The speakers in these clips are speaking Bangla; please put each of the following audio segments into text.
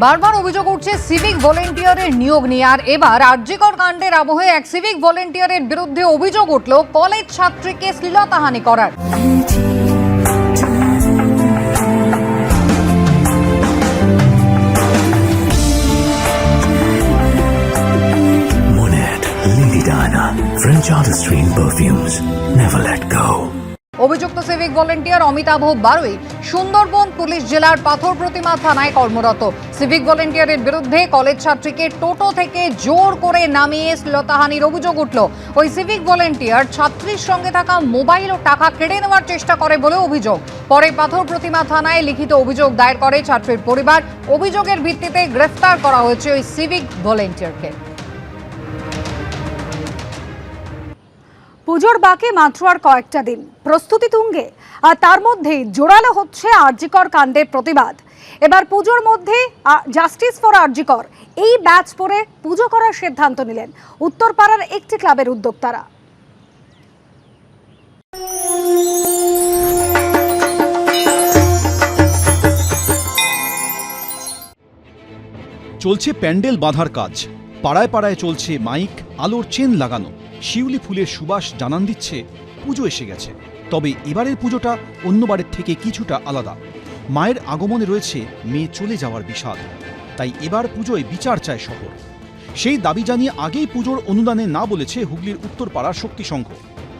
বারবার অভিযোগ উঠছে সিভিক ভলেন্টিয়ারের নিয়োগ নিয়ে আর এবার আর্যিকর কাণ্ডের আবহে এক সিভিক ভলেন্টিয়ারের বিরুদ্ধে অভিযোগ উঠল কলেজ ছাত্রীকে শ্লীলতাহানি করার French artistry in perfumes. Never let go. অভিযুক্ত civic volunteer Amitabh Barui Sundarban police জেলার পাথর প্রতিমা থানায় কর্মরত। সিভিক ভলেন্টিয়ারের বিরুদ্ধে কলেজ ছাত্রীকে টোটো থেকে জোর করে নামিয়ে শ্লীলতাহানির অভিযোগ উঠল। ওই সিভিক ভলেন্টিয়ার ছাত্রীর সঙ্গে থাকা মোবাইল ও টাকা কেড়ে নেওয়ার চেষ্টা করে বলে অভিযোগ। পরে পাথর প্রতিমা থানায় লিখিত অভিযোগ দায়ের করে ছাত্রীর পরিবার। অভিযোগের ভিত্তিতে গ্রেফতার করা হয়েছে ওই সিভিক ভলেন্টিয়ারকে। পুজোর বাকি মাত্র আর কয়েকটা দিন। প্রস্তুতি তুঙ্গে। আর তার মধ্যেই জোরালো হচ্ছে আরজিকর কাণ্ডের প্রতিবাদ। এবার পুজোর মধ্যে জাস্টিস ফর আরজিকর এই ব্যাচ পরে পুজো করার সিদ্ধান্ত নিলেন উত্তরপাড়ার একটি ক্লাবের উদ্যোক্তারা। চলছে প্যান্ডেল বাঁধার কাজ। পাড়ায় পাড়ায় চলছে মাইক, আলোর চেন লাগানো। শিউলি ফুলের সুবাস জানান দিচ্ছে, পুজো এসে গেছে। তবে এবারের পুজোটা অন্যবারের থেকে কিছুটা আলাদা। মায়ের আগমনে রয়েছে মেয়ে চলে যাওয়ার বিষাদ। তাই এবার পুজোয় বিচার চায় শহর। সেই দাবি জানিয়ে আগেই পুজোর অনুদানে না বলেছে হুগলির উত্তরপাড়ার শক্তি সংঘ।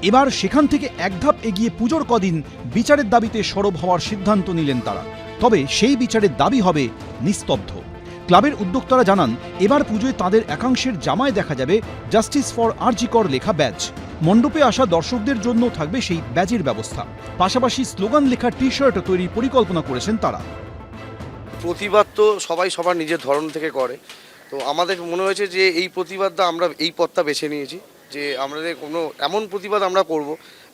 এবার সেখান থেকে এক ধাপ এগিয়ে পুজোর কদিন বিচারের দাবিতে সরব হওয়ার সিদ্ধান্ত নিলেন তারা। তবে সেই বিচারের দাবি হবে নিস্তব্ধ। ক্লাবের উদ্যোক্তারা জানান, এবার পুজোয় তাদের একাংশের জামায় দেখা যাবে জাস্টিস ফর আরজিকর লেখা ব্যাচ মণ্ডপে আসা দর্শকদের জন্য থাকবে সেই ব্যাজের ব্যবস্থা। পাশাপাশি স্লোগান লেখা টি শার্ট তৈরির পরিকল্পনা করেছেন তারা। প্রতিবাদ তো সবাই সবার নিজের ধরন থেকে করে। তো আমাদের মনে হয়েছে যে এই প্রতিবাদটা আমরা এই পথটা বেছে নিয়েছি, যে আমাদের কোনো এমন প্রতিবাদ আমরা করব,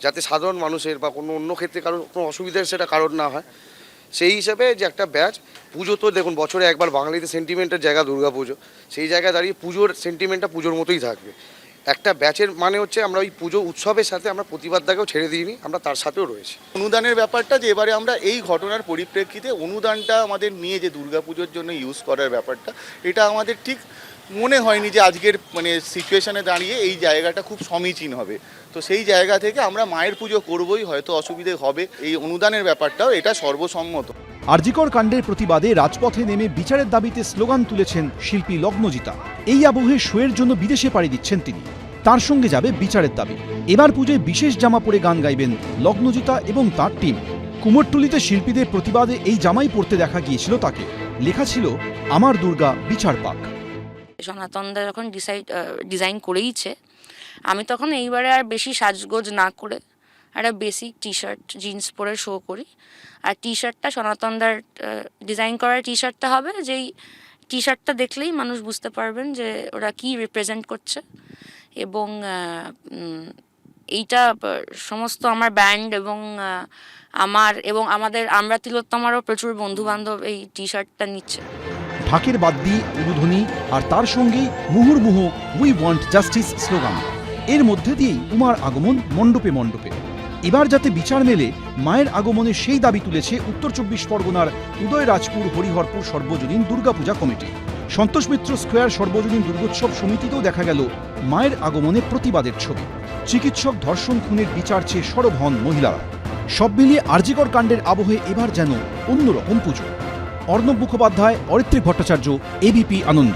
যাতে সাধারণ মানুষের বা কোনো অন্য ক্ষেত্রে কারোর কোনো অসুবিধার সেটা কারণ না হয়। সেই হিসাবে যে একটা ব্যাচ, পুজো তো দেখুন, বছরে একবার বাঙালিতে সেন্টিমেন্টের জায়গা, দুর্গা পুজো। সেই জায়গায় দাঁড়িয়ে পুজোর সেন্টিমেন্টটা পুজোর মতোই থাকবে। একটা ব্যাচের মানে হচ্ছে আমরা ওই পুজো উৎসবের সাথে আমরা প্রতিবাদটাকেও ছেড়ে দিইনি, আমরা তার সাথেও রয়েছি। অনুদানের ব্যাপারটা যে এবারে আমরা এই ঘটনার পরিপ্রেক্ষিতে অনুদানটা আমাদের নিয়ে যে দুর্গাপুজোর জন্য ইউজ করার ব্যাপারটা, এটা আমাদের ঠিক মনে হয়নি যে আজকের মানে সিচুয়েশনে দাঁড়িয়ে এই জায়গাটা খুব সমীচীন হবে। তো সেই জায়গা থেকে আমরা মায়ের পুজো করবই, হয়তো অসুবিধে হবে। এই অনুদানের ব্যাপারটাও এটা সর্বসম্মত। আরজিকর কাণ্ডের প্রতিবাদে রাজপথে নেমে বিচারের দাবিতে স্লোগান তুলেছেন শিল্পী লগ্নজিতা। এই আবহে শোয়ের জন্য বিদেশে পাড়ি দিচ্ছেন তিনি। তার সঙ্গে যাবে বিচারের দাবি। এবার পুজোয় বিশেষ জামা পরে গান গাইবেন লগ্নজিতা এবং তার টিম। কুমোরটুলিতে শিল্পীদের প্রতিবাদে এই জামাই পরতে দেখা গিয়েছিল তাকে। লেখা ছিল, আমার দুর্গা বিচার পাক। সনাতনদা যখন ডিসাইড ডিজাইন করেইছে, আমি তখন এইবারে আর বেশি সাজগোজ না করে একটা বেসিক টি শার্ট জিন্স পরে শো করি। আর টি শার্টটা সনাতনদার ডিজাইন করা টি শার্টটা হবে যেই টি শার্টটা দেখলেই মানুষ বুঝতে পারবেন যে ওরা কি রিপ্রেজেন্ট করছে। এবং এইটা সমস্ত আমার ব্যান্ড এবং আমার এবং আমাদের আমরা তিলোত্তমারও প্রচুর বন্ধু বান্ধব এই টি শার্টটা নিচ্ছে। ঢাকের বাদ দিয়ে উলুধ্বনি আর তার সঙ্গেই মুহুর্মুহু উই ওয়ান্ট জাস্টিস স্লোগান। এর মধ্যে দিয়েই উমার আগমন মণ্ডপে মণ্ডপে। এবার যাতে বিচার মেলে, মায়ের আগমনে সেই দাবি তুলেছে উত্তর চব্বিশ পরগনার উদয়রাজপুর হরিহরপুর সর্বজনীন দুর্গাপূজা কমিটি। সন্তোষ মিত্র স্কোয়ার সর্বজনীন দুর্গোৎসব সমিতিতেও দেখা গেল মায়ের আগমনে প্রতিবাদের ছবি। চিকিৎসক ধর্ষণ খুনের বিচার চেয়ে সরব হন মহিলারা। সব মিলিয়ে আরজিকর কাণ্ডের আবহে এবার যেন অন্যরকম পুজো। অর্ণব মুখোপাধ্যায় অরিত্রিক ভট্টাচার্য এবিপি আনন্দ।